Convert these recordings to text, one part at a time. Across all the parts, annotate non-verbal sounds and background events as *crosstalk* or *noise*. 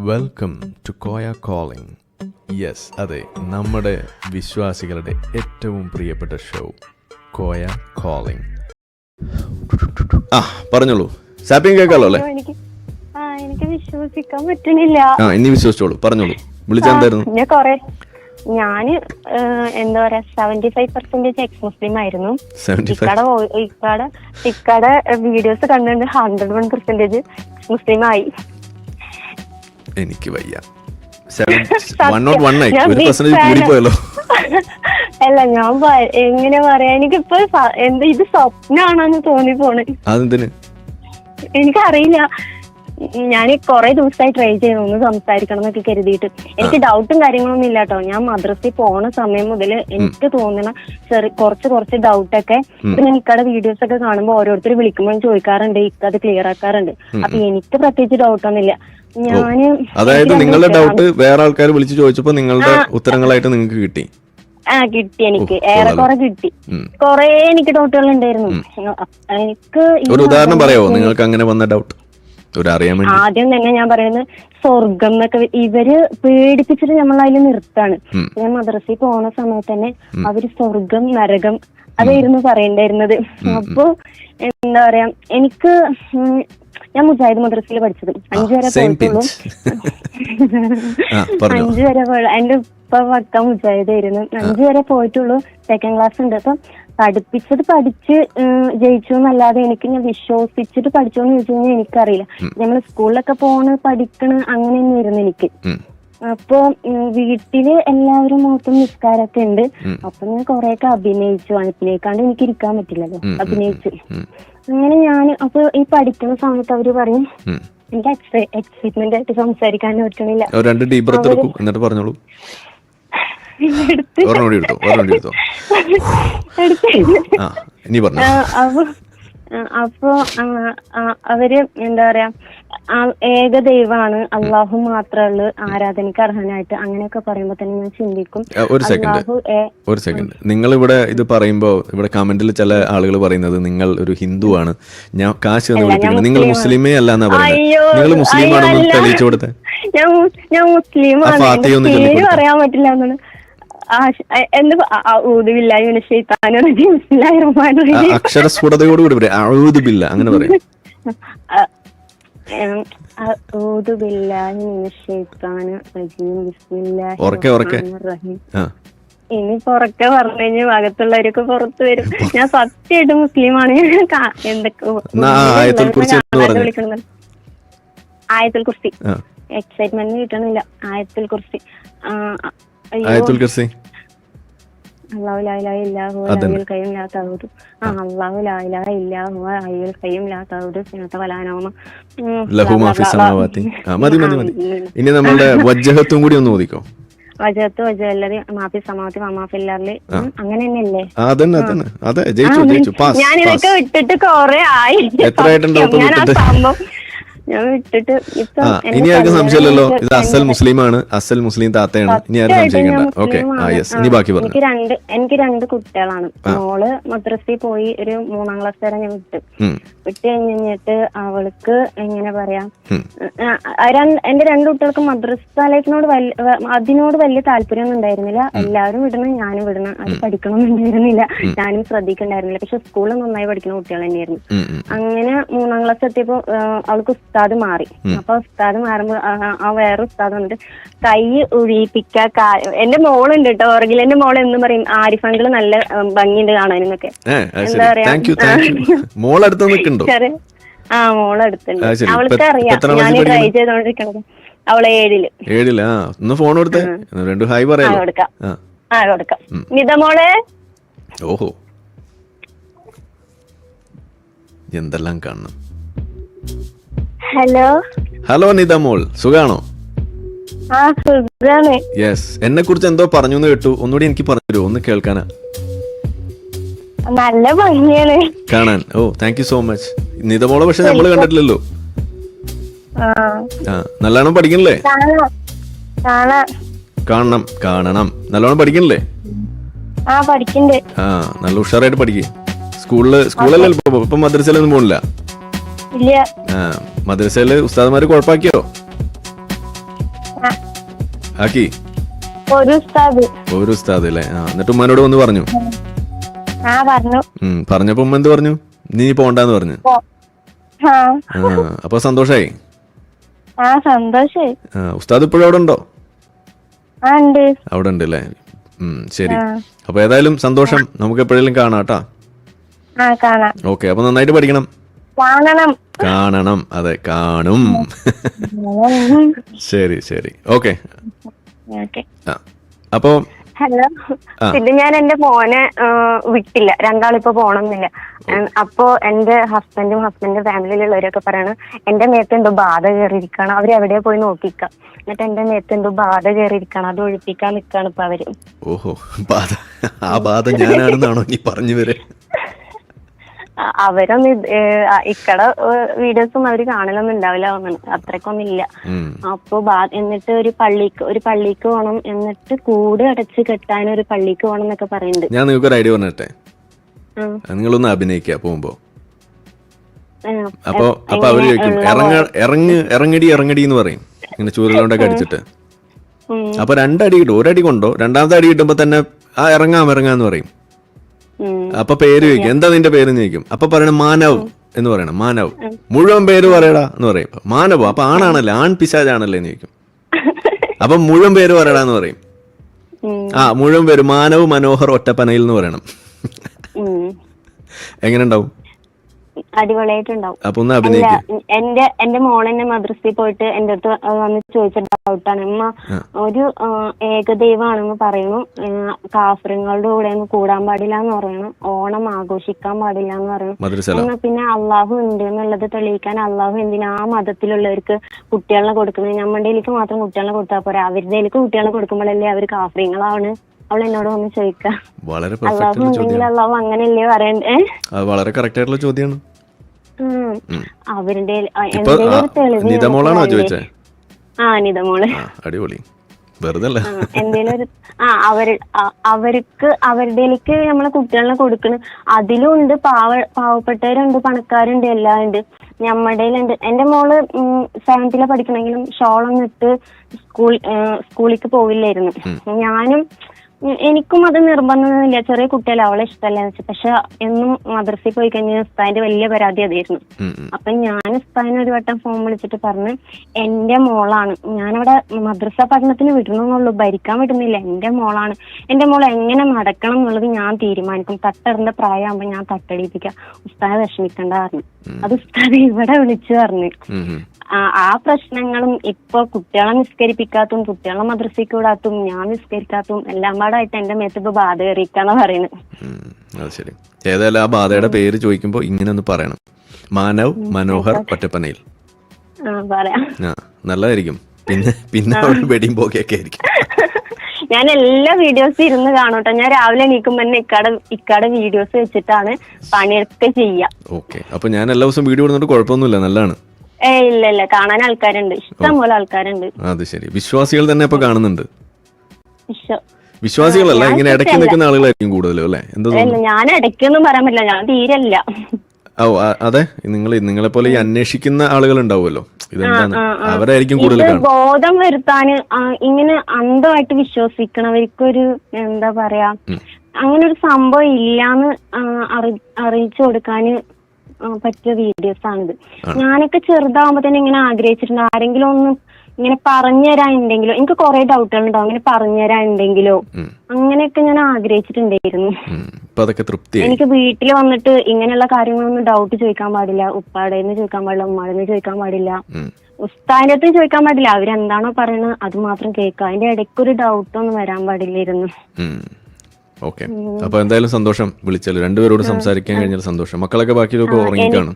Welcome to Koya calling yes അതെ നമ്മുടെ വിശ്വാസികളുടെ ഏറ്റവും പ്രിയപ്പെട്ട ഷോ കോയ കോളിംഗ് ആ പറഞ്ഞോളൂ. സാപ്പിംഗ് കേൾക്കാലോ അല്ലേ? എനിക്ക് വിശ്വസിക്കാൻ പറ്റണില്ല. ആ ഇനി വിശ്വസിച്ചോളൂ. പറഞ്ഞോളൂ. വിളിച്ചെന്തായിരുന്നു ഞാൻ കൊറേ ഞാൻ എന്താ പറയാ സെവന്റി ഫൈവ് പെർസെന്റേജ് എക്സ് മുസ്ലിം ആയിരുന്നു. ഇക്കാടെ ഇക്കടെ ഇക്കടെ വീഡിയോസ് കണ്ടുകൊണ്ട് ഹൺഡ്രഡ് വൺ പെർസെന്റേജ് മുസ്ലിം ആയി. എനിക്ക് വയ്യ. *laughs* *laughs* അല്ല ഞാൻ എങ്ങനെ പറയാ? എനിക്കിപ്പോ എന്താ ഇത് സ്വപ്നാണെന്ന് തോന്നി പോണേ എനിക്കറിയില്ല. ഞാൻ കുറെ ദിവസമായി ട്രൈ ചെയ്യുന്നു. ഒന്ന് സംസാരിക്കണം എന്നൊക്കെ കരുതിയിട്ട്. എനിക്ക് ഡൗട്ടും കാര്യങ്ങളൊന്നും ഇല്ല കേട്ടോ ഞാൻ മദ്രസയിൽ പോണ സമയം മുതൽ എനിക്ക് തോന്നണ ചെറിയ കുറച്ച് കുറച്ച് ഡൗട്ടൊക്കെ പിന്നെ ഞാൻ ഇക്കടെ വീഡിയോസ് ഒക്കെ കാണുമ്പോൾ ഓരോരുത്തർ വിളിക്കുമ്പോൾ ചോദിക്കാറുണ്ട്. ഇക്കത് ക്ലിയർ ആക്കാറുണ്ട്. അപ്പൊ എനിക്ക് പ്രത്യേകിച്ച് ഡൗട്ടൊന്നുമില്ല അതായത് നിങ്ങളുടെ ഡൗട്ട് വേറെ ആൾക്കാർ വിളിച്ചു ചോദിച്ചപ്പോ നിങ്ങളുടെ ഉത്തരങ്ങളായിട്ട് നിങ്ങൾക്ക് കിട്ടി? ആ കിട്ടി എനിക്ക്. ഏറെക്കുറെ കിട്ടി. കൊറേ എനിക്ക് ഡൗട്ടുകൾ ഉണ്ടായിരുന്നു. എനിക്ക് ഒരു ഉദാഹരണം പറയോ നിങ്ങൾക്ക് അങ്ങനെ വന്ന ഡൗട്ട് ആദ്യം തന്നെ ഞാൻ പറയുന്നത് സ്വർഗം എന്നൊക്കെ ഇവർ പേടിപ്പിച്ചിട്ട് നമ്മൾ അതിൽ നിർത്താണ്. ഞാൻ മദ്രസയിൽ പോണ സമയത്ത് തന്നെ അവർ സ്വർഗം നരകം അതായിരുന്നു പറയണ്ടായിരുന്നത്. അപ്പൊ എന്താ പറയാ എനിക്ക് ഞാൻ മുജാഹിദ് മദ്രസയിൽ പഠിച്ചത്. അഞ്ചു വരെ പോയിട്ടുള്ളൂ. അഞ്ചു വരെ പോയ എന്റെ ഉപ്പ വക്ക മുജാഹിദായിരുന്നു അഞ്ചു വരെ പോയിട്ടുള്ളൂ. സെക്കൻഡ് ക്ലാസ് ഉണ്ട്. അപ്പൊ പഠിപ്പിച്ചത് പഠിച്ച് ജയിച്ചു എന്നല്ലാതെ എനിക്ക് ഞാൻ വിശ്വസിച്ചിട്ട് പഠിച്ചോന്ന് ചോദിച്ചു കഴിഞ്ഞാൽ എനിക്കറിയില്ല. നമ്മൾ സ്കൂളിലൊക്കെ പോണ് പഠിക്കണ് അങ്ങനെ തന്നെയായിരുന്നു എനിക്ക്. ഉം. അപ്പൊ വീട്ടിൽ എല്ലാവരും മൊത്തം നിസ്കാരമൊക്കെ ഉണ്ട്. അപ്പൊ ഞാൻ കൊറേയൊക്കെ അഭിനയിച്ചു. അഭിനയിക്കാണ്ട് എനിക്ക് ഇരിക്കാൻ പറ്റില്ലല്ലോ. അഭിനയിച്ചു. അങ്ങനെ ഞാൻ അപ്പൊ ഈ പഠിക്കുന്ന സമയത്ത് അവർ പറയും. എനിക്ക് എക്സൈറ്റ്മെന്റ് ആയിട്ട് സംസാരിക്കാൻ പറ്റണില്ല രണ്ട് ഡീപ് ബ്രത്ത് എടുക്കൂ. എന്നിട്ട് പറഞ്ഞോളൂ. എടുത്ത് എടുത്തോ? അപ്പൊ അവർ എന്താ പറയാ ഏക ദൈവമാണ്. അള്ളാഹു മാത്രമുള്ളു ആരാധനയ്ക്ക് അർഹനായിട്ട്. അങ്ങനെയൊക്കെ പറയുമ്പോ തന്നെ ഞാൻ ചിന്തിക്കും. ഒരു സെക്കൻഡ് ഒരു സെക്കൻഡ് നിങ്ങൾ ഇവിടെ ഇത് പറയുമ്പോൾ ഇവിടെ കമന്റിൽ ചില ആളുകൾ പറയുന്നത് നിങ്ങൾ ഒരു ഹിന്ദു ആണ് ഞാൻ കാശ് എന്ന് വിളിപ്പിക്കുന്നത് നിങ്ങൾ മുസ്ലിമേ അല്ല എന്നാ പറയുന്നത് നിങ്ങൾ മുസ്ലിം ആണെന്ന് തെളിയിച്ചു കൊടുത്തേ? ഞാൻ മുസ്ലിം ഞാൻ മുസ്ലിമാണ് ആ ഫാത്തിഹ എന്റെ ഒന്ന് പേര് ചൊല്ലിക്കൊടുത്തേ. പറയാൻ പറ്റില്ല എന്നാണ്. അക്ഷരസ്ഫുടതയോടുകൂടി പറയാം. അങ്ങനെ പറയാം. ഇനി പുറക്കെ പറഞ്ഞു കഴിഞ്ഞാൽ ഭാഗത്തുള്ളവരൊക്കെ പുറത്ത് വരും. ഞാൻ സത്യമായിട്ട് മുസ്ലിമാണ്. ഞാൻ എന്തൊക്കെ ആയത്തിൽ കുർസി എക്സൈറ്റ്മെന്റ് കിട്ടണില്ല. ആയത്തുൽ കുർസി. ആയത്തുൽ കുർസി അള്ളാഹു ലാ. ഖയ്യൂം ലാ ആ അള്ളാഹു ഖയ്യൂം സിനത വലാ നൗമ ലഹു മതി മതി മതി. ഇനി നമ്മളുടെ വജ്ജഹത്തും കൂടി ഒന്ന് ഓദിക്കോ വജഹത്ത് മാഫി സമാവത്തി അങ്ങനെ തന്നെയല്ലേ? അതന്നെ അതന്നെ. അതെ ജയിച്ചു ജയിച്ചു. പാസ് ഞാൻ ഇതൊക്കെ വിട്ടിട്ട് കൊറേ ആയി. ആ ഇനി ആർക്കും സംശയമല്ലോ സംശയമില്ലല്ലോ. ഇത് അസൽ മുസ്ലിമാണ്. അസൽ മുസ്ലിം താത്തയാണ്. ഇനി ആരും സംശയിക്കണ്ട. ഓക്കെ. ആ. യെസ് ഇനി ബാക്കി പറഞ്ഞു. എനിക്ക് രണ്ട് എനിക്ക് രണ്ട് കുട്ടികളാണ്. മോൾ മദ്രസയിൽ പോയി ഒരു മൂന്നാം ക്ലാസ് വരെ ഞാൻ വിട്ടു. വിട്ട് കഴിഞ്ഞിട്ട് അവൾക്ക് എങ്ങനെ പറയാ? ഉം. ആ, ആ, രണ്ട്- എന്റെ രണ്ട് കുട്ടികൾക്ക് മദ്രസ ലൈഫിനോട് വലിയ വ- അതിനോട് വലിയ താല്പര്യമൊന്നും ഉണ്ടായിരുന്നില്ല. എല്ലാവരും വിടണം ഞാനും വിടണം. അത് പഠിക്കണമെന്നുണ്ടായിരുന്നില്ല ഞാനും ശ്രദ്ധിക്കണ്ടായിരുന്നില്ല. പക്ഷെ സ്കൂളിൽ നന്നായി പഠിക്കുന്ന കുട്ടികൾ തന്നെയായിരുന്നു ഉം, ഉം. അങ്ങനെ മൂന്നാം ക്ലാസ് എത്തിയപ്പോ ആ, അവൾക്ക് ഉസ്താദ് മാറി. അപ്പൊ ഉസ്താദ് മാറുമ്പോ ആ, വേറെ ഉസ്താദ് വന്നിട്ട് കൈ ഒഴിയിപ്പിക്ക കാ- എന്റെ മോളുണ്ട് കേട്ടോ പുറകിൽ എന്റെ മോൾ എന്ന് പറയും ആരിഫങ്കിൾ നല്ല ഭംഗിയുണ്ട് കാണാനെന്നൊക്കെ. എന്താ പറയാ? ആ മോൾ അടുത്തുണ്ട് അവൾക്ക് അറിയാം ഞാൻ ട്രൈ? ചെയ്തോണ്ടിരിക്കണത് അവളെ ഏഴിൽ. ഏഴിൽ ഒന്ന് ഫോൺ കൊടുത്തേ. രണ്ടു ഹായ് ആ പറയാലോ കൊടുക്കാം. ആ. ആ കൊടുക്കാം. നിത മോളെ. ഓഹോ. എന്തെല്ലാം കാണണം. ഹലോ? ഹലോ നിത മോൾ സുഖാണോ? യെസ് എന്നെ കുറിച്ച് എന്തോ പറഞ്ഞു എന്ന് കേട്ടു. ഒന്നുകൂടി എനിക്ക് പറഞ്ഞു തരുമോ ഒന്ന് കേൾക്കാനാ. നല്ല ഭംഗിയാണ്. കാണാൻ. Oh thank you so much നിതമോളെ പക്ഷെ നമ്മൾ കണ്ടിട്ടില്ലല്ലോ. നല്ലോണം പഠിക്കണില്ലേ? കാണാം. കാണാം. കാണണം കാണണം. നല്ലോണം പഠിക്കണല്ലേ? ആ നല്ല ഉഷാറായിട്ട് പഠിക്കേ. സ്കൂളിൽ സ്കൂളല്ലേ ഇപ്പൊ മദ്രസയിലൊന്നും പോണില്ല? ആ. മദ്രസയിൽ ഉസ്താദ്മാര് കുഴപ്പാക്കിയോ? ആക്കി. ഒരു ഉസ്താദ്. ഒരു ഉസ്താദ് അല്ലേ ആ എന്നിട്ട് ഉമ്മാനോട് വന്ന് പറഞ്ഞു. ആ. പറഞ്ഞു. പറഞ്ഞപ്പോ ഉമ്മ എന്ത് പറഞ്ഞു? നീ പോണ്ടെന്ന് പറഞ്ഞു. അപ്പൊ സന്തോഷായി? ആ സന്തോഷായി. ഉസ്താദ് ഇപ്പോഴും അവിടെ ഉണ്ടോ? അവിടെ ഉണ്ട് അല്ലേ ശരി. അപ്പൊ ഏതായാലും സന്തോഷം. നമുക്ക് എപ്പോഴെങ്കിലും കാണാം കേട്ടാ. ഓക്കെ അപ്പൊ നന്നായിട്ട് പഠിക്കണം. കാണണം. കാണണം. അതെ കാണും. *laughs* ശരി ശരി. ഓക്കെ. അപ്പോ ഹലോ. പിന്നെ ഞാൻ എന്റെ മോനെ വിട്ടില്ല. രണ്ടാളിപ്പോ പോണമെന്നില്ല അപ്പോ എന്റെ ഹസ്ബൻഡും ഹസ്ബൻഡിന്റെ ഫാമിലിയിലുള്ളവരൊക്കെ പറയണ എന്റെ മേത്ത് എന്തോ ബാധ കയറിയിരിക്കണം അവർ എവിടെ പോയി നോക്കിക്ക? എന്നിട്ട് എന്റെ മേത്ത് എന്തോ ബാധ കയറിയിരിക്കണം അത് ഒഴിപ്പിക്കാൻ നിക്കാണ് ഇപ്പൊ അവർ. ഓഹോ. ബാധ. ആ ബാധ ഞാനാണെന്നാണോ നീ പറഞ്ഞു വരെ? അവരൊന്നും ഇത്, ഏ, ആ, ഇക്കട വീഡിയോസും അവർ കാണലൊന്നും ഉണ്ടാവില്ല തോന്നുന്നു അത്രക്കൊന്നും ഇല്ല അപ്പൊ ബാ- എന്നിട്ട് ഒരു പള്ളിക്ക് ഒരു പള്ളിക്ക് പോണം എന്നിട്ട് കൂട് അടച്ച് കെട്ടാൻ ഒരു പള്ളിക്ക് പോണം എന്നൊക്കെ പറയുന്നുണ്ട് ഞാൻ നിങ്ങൾക്ക് ഒരു ഐഡിയ പറഞ്ഞിട്ടെ? ആ, നിങ്ങളൊന്ന് അഭിനയിക്കുക പോകുമ്പോ. ആ, അപ്പൊ അപ്പൊ അവർ ചോദിക്കും ഇറങ്ങ ഇറങ്ങ് ഇറങ്ങടി ഇറങ്ങടി എന്ന് പറയും. ഇങ്ങനെ ചൂരലോണ്ടൊക്കെ അടിച്ചിട്ട്. ഉം, അപ്പൊ രണ്ടടി കിട്ടും ഒരടി കൊണ്ടോ രണ്ടാമത്തെ അടി കിട്ടുമ്പോ തന്നെ ആ ഇറങ്ങാം ഇറങ്ങാന്ന് പറയും. അപ്പൊ പേര് ചോദിക്കും. എന്താ നിന്റെ പേര് ചോദിക്കും. അപ്പൊ പറയണം മാനവ് എന്ന് പറയണം. മാനവ്. മുഴുവൻ പേര് പറയടാ എന്ന് പറയും. മാനവ്? അപ്പൊ ആണാണല്ലേ? ആൺ പിശാജാണല്ലേ എന്ന് ചോദിക്കും. അപ്പൊ മുഴുവൻ പേര് പറയടാ എന്ന് പറയും. ആ മുഴുവൻ പേര് മാനവ് മനോഹർ ഒറ്റപ്പനയിൽ എന്ന് പറയണം. എങ്ങനെ ഉണ്ടാവും? അടിപൊളിയായിട്ടുണ്ടാവും. അപ്പൊ ഒന്ന് അഭിനയിക്കും. എന്റെ എന്റെ മോൾ എന്നെ മദ്രസയിൽ പോയിട്ട് എന്റെ അടുത്ത് വന്ന് ചോദിച്ച ഡൗട്ടാണ് ഉമ്മ. ഒരു ഏകദൈവാണെന്ന് ഏകദൈവമാണെന്ന് പറയുന്നു കാഫറിങ്ങളുടെ കൂടെ ഒന്നും കൂടാൻ പാടില്ല എന്ന് പറയുന്നു ഓണം ആഘോഷിക്കാൻ പാടില്ല എന്ന് പറയുന്നു എന്നാ പിന്നെ അള്ളാഹു ഉണ്ട് എന്നുള്ളത് തെളിയിക്കാൻ അള്ളാഹു എന്തിനാ ആ മതത്തിലുള്ളവർക്ക് കുട്ടികളെ കൊടുക്കുന്നത്? നമ്മളുടെയിലേക്ക് മാത്രം കുട്ടികളെ കൊടുത്താൽ പോരാ. അവരുടെയിലേക്ക് കുട്ടികളെ കൊടുക്കുമ്പോഴല്ലേ അവർ കാഫറിങ്ങളാണ് അവൾ എന്നോട് വന്ന് ചോദിക്കാം. വളരെ അള്ളാഹു ഉണ്ടെങ്കിൽ അള്ളാഹു അങ്ങനെയല്ലേ പറയണ്ടേ? വളരെ കറക്റ്റ് ആയിട്ടുള്ള ചോദ്യമാണ്. അവരുടെ? ചോദിച്ചേ? ആ അടിപൊളി. വെറുതെ അല്ല ആ, എന്തേലും ഒരു ആ അവർ അവർക്ക് അവരുടെയിലേക്ക് നമ്മളെ കുട്ടികളെ കൊടുക്കണ്. അതിലും ഉണ്ട് പാവ പാവപ്പെട്ടവരുണ്ട് പണക്കാരുണ്ട് എല്ലാം ഉണ്ട് ഞമ്മടേലുണ്ട്. എന്റെ മോൾ സെവൻത്തിലെ പഠിക്കണമെങ്കിലും ഷോളം ഇട്ട് സ്കൂൾ സ്കൂളിലേക്ക് പോവില്ലായിരുന്നു. ഞാനും എനിക്കും അത് നിർബന്ധമൊന്നുമില്ല. ചെറിയ കുട്ടിയല്ല അവളെ ഇഷ്ടമല്ല എന്ന് വെച്ചാൽ പക്ഷെ എന്നും മദ്രസയിൽ പോയി കഴിഞ്ഞാൽ ഉസ്താദിന്റെ വലിയ പരാതി അതായിരുന്നു. അപ്പൊ ഞാൻ ഉസ്താദിനെ ഒരു വട്ടം ഫോൺ വിളിച്ചിട്ട് പറഞ്ഞു എന്റെ മോളാണ്. ഞാനവിടെ മദ്രസ പഠനത്തിന് വിടണമെന്നുള്ളൂ ഭരിക്കാൻ വിടുന്നില്ല. എന്റെ മോളാണ്. എന്റെ മോൾ എങ്ങനെ നടക്കണം എന്നുള്ളത് ഞാൻ തീരുമാനിക്കും. തട്ടറിന്റെ പ്രായമാകുമ്പോ ഞാൻ തട്ടടിപ്പിക്കാം. ഉസ്താദ് വിഷമിക്കേണ്ടതായിരുന്നു അത് ഉസ്താദ് ഇവിടെ വിളിച്ചു പറഞ്ഞു. ആ പ്രശ്നങ്ങളും ഇപ്പൊ കുട്ടികളെ നിസ്കരിപ്പിക്കാത്തും കുട്ടികളെ മദ്രസയ്ക്ക് വിടാത്തും ഞാൻ നിസ്കരിക്കാത്തും എല്ലാം പാടായിട്ട് എന്റെ മേത്ത് ഇപ്പൊ ബാധ കയറിയിക്കാന്ന് പറയുന്നത്. ശരി. ഏതായാലും ആ ബാധയുടെ പേര് ചോദിക്കുമ്പോ ഇങ്ങനെ ഒന്ന് പറയണം. മാനവ് മനോഹർ ഒറ്റപ്പനയിൽ. നല്ലതായിരിക്കും. പിന്നെ പിന്നെ അവിടെ വെടിയും പോകെയൊക്കെ ആയിരിക്കും. *laughs* ഞാൻ എല്ലാ വീഡിയോസും ഇരുന്ന് കാണൂട്ടോ. ഞാൻ രാവിലെ എണീക്കുമ്പോ തന്നെ ഇക്കാടെ ഇക്കാടെ വീഡിയോസ് വെച്ചിട്ടാണ് പണിയൊക്കെ ചെയ്യാം. ഓക്കെ. അപ്പൊ ഞാൻ എല്ലാ ദിവസവും വീഡിയോ ഇടുന്നിട്ട് കുഴപ്പമൊന്നുമില്ല. നല്ലതാണ്. ഏ ഇല്ല ഇല്ല. കാണാൻ ആൾക്കാരുണ്ട്. ഇഷ്ടം പോലെ ആൾക്കാരുണ്ട്. അത് ശരി. വിശ്വാസികൾ തന്നെ ഇപ്പൊ കാണുന്നുണ്ട്. വിശ്വാസികളല്ല ഇങ്ങനെ ഇടയ്ക്ക് നിൽക്കുന്ന ആളുകളായിരിക്കും കൂടുതലും അല്ലെ? എന്താ ഇല്ല ഞാൻ ഇടയ്ക്കൊന്നും പറയാൻ പറ്റില്ല. ഞാൻ തീരല്ല ഓ ആ- അതെ? നിങ്ങൾ നിങ്ങളെ പോലെ ഈ അന്വേഷിക്കുന്ന ആളുകൾ ഉണ്ടാവുമല്ലോ ഇതെന്താണ്. അവരായിരിക്കും കൂടുതൽ ഇത് കാണും ബോധം വരുത്താന് ആ, ഇങ്ങനെ അന്ധമായിട്ട് വിശ്വസിക്കണവർക്കൊരു എന്താ പറയാ. അങ്ങനെ ഒരു സംഭവം ഇല്ലാന്ന് ആ, അറി- അറിയിച്ചു കൊടുക്കാന് പറ്റിയ വീഡിയോസ് ആണിത്. ഞാനൊക്കെ ചെറുതാവുമ്പോ തന്നെ ഇങ്ങനെ ആഗ്രഹിച്ചിട്ടുണ്ട്. ആരെങ്കിലും ഒന്ന് ഇങ്ങനെ പറഞ്ഞു തരാനുണ്ടെങ്കിലോ? എനിക്ക് കുറെ ഡൗട്ടുകൾ ഉണ്ടാവും ഇങ്ങനെ പറഞ്ഞു തരാനുണ്ടെങ്കിലോ? ഉം, അങ്ങനെയൊക്കെ ഞാൻ ആഗ്രഹിച്ചിട്ടുണ്ടായിരുന്നു. എനിക്ക് വീട്ടിൽ വന്നിട്ട് ഇങ്ങനെയുള്ള കാര്യങ്ങളൊന്നും ഡൗട്ട് ചോദിക്കാൻ പാടില്ല. ഉപ്പാടേന്ന് ചോദിക്കാൻ പാടില്ല. ഉമ്മാടേന്ന് ചോദിക്കാൻ പാടില്ല. ഉസ്താന്റെ ഉസ്താദിന്റെ അടുത്ത് ചോദിക്കാൻ പാടില്ല. അവരെന്താണോ പറയണത് അത് മാത്രം കേൾക്കുക. അതിന്റെ ഇടയ്ക്ക് ഒരു ഡൗട്ട് ഒന്നും വരാൻ പാടില്ലായിരുന്നു. ഓക്കെ. അപ്പൊ എന്തായാലും സന്തോഷം. വിളിച്ചാലും രണ്ടുപേരോട് സംസാരിക്കാൻ കഴിഞ്ഞാൽ സന്തോഷം. മക്കളൊക്കെ ബാക്കിയൊക്കെ ഉറങ്ങിക്കാണ്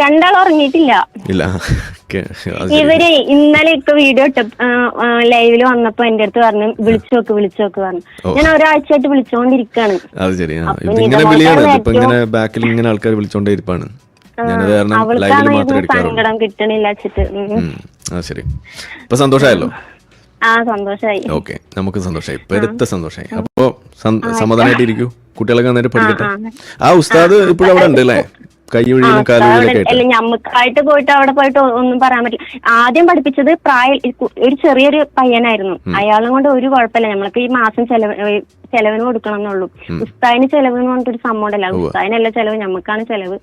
രണ്ടാളും ഉറങ്ങിയിട്ടില്ല. ഇല്ല. ഇവർ ഇന്നലെ ഒക്കെ വീഡിയോ ഇട്ട. ലൈവിൽ വന്നപ്പോ എന്റെ അടുത്ത് പറഞ്ഞു വിളിച്ചു നോക്ക് വിളിച്ചു നോക്ക് പറഞ്ഞു. ഞാൻ ഒരാഴ്ചയായിട്ട് വിളിച്ചോണ്ടിരിക്കാണ്. അത് ശരി. നിഗമനം വിളിയാണ്. ഇതിപ്പോ ഇങ്ങനെ ബാക്കിൽ ഇങ്ങനെ ആൾക്കാർ വിളിച്ചോണ്ടേ ഇരിപ്പാണ്. ലൈവിൽ സങ്കടം കിട്ടണില്ല ശരി. ഇപ്പൊ സന്തോഷമായല്ലോ? ഓക്കെ നമുക്ക് സന്തോഷമായി പെരുത്ത സന്തോഷമായി അപ്പോ സമാധാനമായിട്ട് ഇരിക്കൂ കുട്ടികളൊക്കെ നന്നായിട്ട് പഠിക്കട്ടെ. ആ, ഉസ്താദ് ഇപ്പോഴും അവിടെ ഉണ്ട് അല്ലേ? കൈ ഒഴിയിലും കാൽ ഒഴിയിലൊക്കെ ആയിട്ട്. അല്ല ഞമ്മക്കായിട്ട് പോയിട്ട് അവിടെ പോയിട്ട് ഒന്നും പറയാൻ പറ്റില്ല. ആദ്യം പഠിപ്പിച്ചത് പ്രായ ഒരു ചെറിയൊരു പയ്യനായിരുന്നു. അയാളും കൊണ്ട് ഒരു കുഴപ്പമില്ല. നമ്മൾക്ക് ഈ മാസം ചെലവ് ചെലവിന് കൊടുക്കണം എന്നുള്ളൂ ഉസ്താദിന് ചെലവ് എന്ന് പറഞ്ഞിട്ടൊരു സംഭവം ഉണ്ടല്ലോ ഉസ്താദിനല്ല ചെലവ് ഞമ്മക്കാണ് ചെലവ്.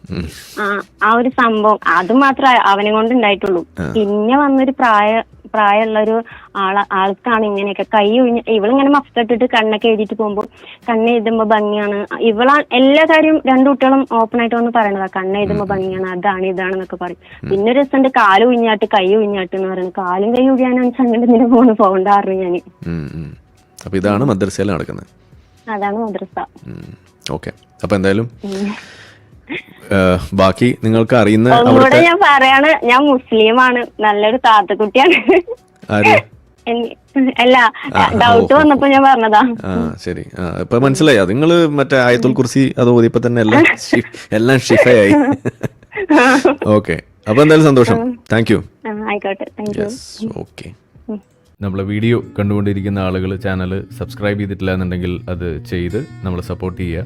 ആ ആ ഒരു സംഭവം. അത് മാത്രമേ അവനെ കൊണ്ട് ഉണ്ടായിട്ടുള്ളൂ. പിന്നെ വന്നൊരു പ്രായ പ്രായമുള്ള ഒരു ആള ആൾക്കാണ് ഇങ്ങനെയൊക്കെ. കൈ ഒഴിഞ്ഞ് ഇവളിങ്ങനെ മഫ്ത കണ്ണൊക്കെ എഴുതിയിട്ട് പോകുമ്പോൾ കണ്ണ് എഴുതുമ്പോ ഭംഗിയാണ്. ഇവളാ എല്ലാ കാര്യവും രണ്ടു കുട്ടികളും ഓപ്പൺ ആയിട്ട് വന്ന് പറയണതാ. കണ്ണ് എഴുതുമ്പോ ഭംഗിയാണ് അതാണ് ഇതാണെന്നൊക്കെ പറയും. പിന്നെ ഒരു ദിവസം കാൽ ഉഴിഞ്ഞാട്ട് കൈ ഉഴിഞ്ഞാട്ട് എന്ന് പറയുന്നത് കാലും കൈ ഒഴിയാനാണ് അങ്ങനെ ഇതിന് പോണ് പോകണ്ടായിരുന്നു ഉം. അപ്പൊ ഇതാണ് മദ്രസയിൽ നടക്കുന്നത്. അതാണ് മദ്രസ. ഓക്കെ. അപ്പൊ എന്തായാലും ബാക്കി നിങ്ങൾക്ക് അറിയുന്ന ഒന്നുകൂടെ ഞാൻ പറയാണ് ഞാൻ മുസ്ലിമാണ്. നല്ലൊരു താത്തക്കുട്ടിയാണ്. ആര്? അല്ല ഡൗട്ട് വന്നപ്പോ ഞാൻ പറഞ്ഞതാ. ആ ശരി. ഇപ്പൊ മനസ്സിലായി. നിങ്ങൾ നിങ്ങൾ മറ്റേ ആയത്തുൽ കുർസി അത് ഓതിയപ്പോ തന്നെ എല്ലാം എല്ലാം ഷിഫയായി. *laughs* ഓക്കെ. അപ്പൊ എന്തായാലും സന്തോഷം. താങ്ക് യു ഓക്കെ നമ്മളെ വീഡിയോ കണ്ടുകൊണ്ടിരിക്കുന്ന ആളുകൾ ചാനൽ സബ്സ്ക്രൈബ് ചെയ്തിട്ടില്ല എന്നുണ്ടെങ്കിൽ അത് ചെയ്ത് നമ്മളെ സപ്പോർട്ട് ചെയ്യുക.